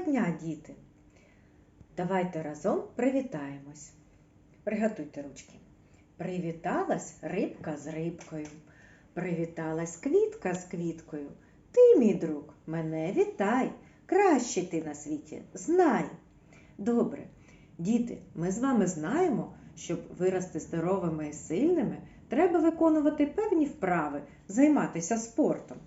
Дня, діти! Давайте разом привітаємось. Приготуйте ручки. Привіталась рибка з рибкою. Привіталась квітка з квіткою. Ти, мій друг, мене вітай. Кращий ти на світі, знай. Добре, діти, ми з вами знаємо, щоб вирости здоровими і сильними, треба виконувати певні вправи, займатися спортом.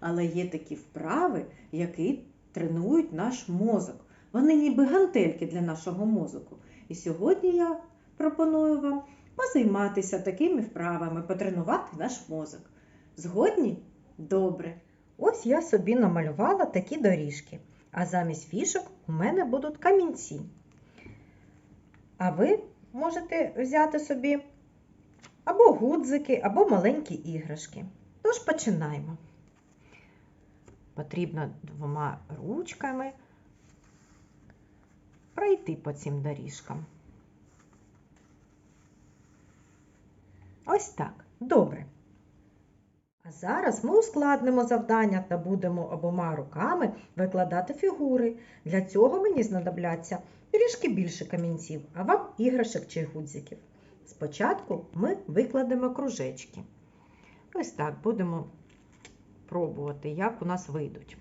Але є такі вправи, які тренують наш мозок. Вони ніби гантельки для нашого мозку. І сьогодні я пропоную вам позайматися такими вправами, потренувати наш мозок. Згодні? Добре. Ось я собі намалювала такі доріжки, а замість фішок у мене будуть камінці. А ви можете взяти собі або гудзики, або маленькі іграшки. Тож починаємо. Потрібно двома ручками пройти по цим доріжкам. Ось так. Добре. А зараз ми ускладнимо завдання та будемо обома руками викладати фігури. Для цього мені знадобляться трішки більше камінців, а вам іграшок чи гудзиків. Спочатку ми викладемо кружечки. Ось так будемо пробувати, як у нас вийдуть.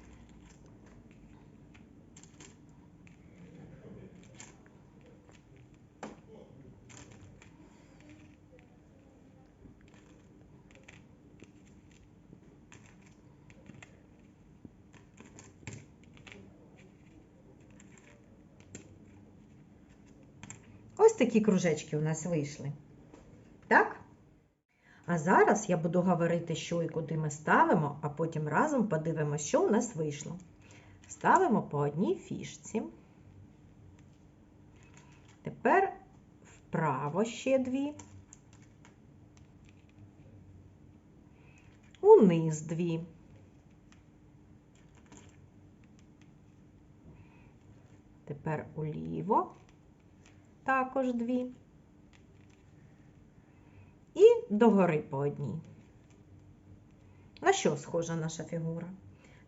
Ось такі кружечки у нас вийшли. А зараз я буду говорити, що і куди ми ставимо, а потім разом подивимося, що у нас вийшло. Ставимо по одній фішці. Тепер вправо ще дві. Униз дві. Тепер уліво також дві. Догори по одній. На що схожа наша фігура?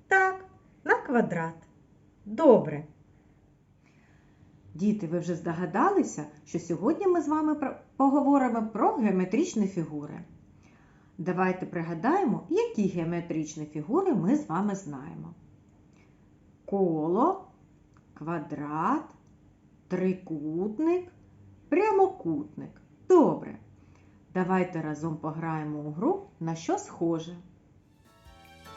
Так, на квадрат. Добре. Діти, ви вже здогадалися, що сьогодні ми з вами поговоримо про геометричні фігури. Давайте пригадаємо, які геометричні фігури ми з вами знаємо. Коло, квадрат, трикутник, прямокутник. Добре. Давайте разом пограємо у гру на що схоже.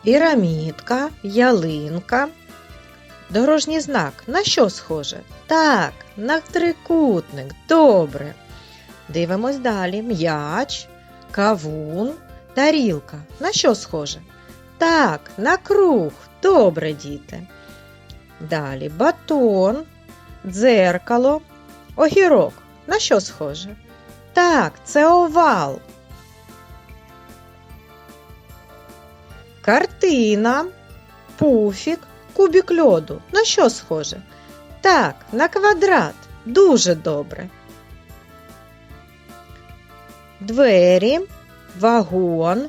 Пірамідка, ялинка. Дорожній знак. На що схоже? Так, на трикутник. Добре. Дивимось далі. М'яч, кавун, тарілка. На що схоже? Так, на круг. Добре, діти. Далі батон, дзеркало, огірок. На що схоже? Так, це овал. Картина, пуфік, кубік льоду. На що схоже? Так, на квадрат. Дуже добре. Двері, вагон,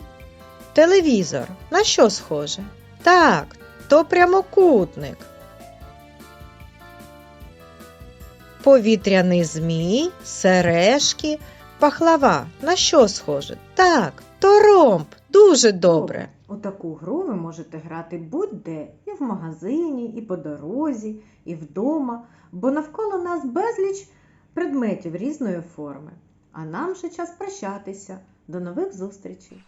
телевізор. На що схоже? Так, то прямокутник. Повітряний змій, сережки, пахлава. На що схоже? Так, то ромб. Дуже добре. У таку гру ви можете грати будь-де, і в магазині, і по дорозі, і вдома, бо навколо нас безліч предметів різної форми. А нам же час прощатися. До нових зустрічей!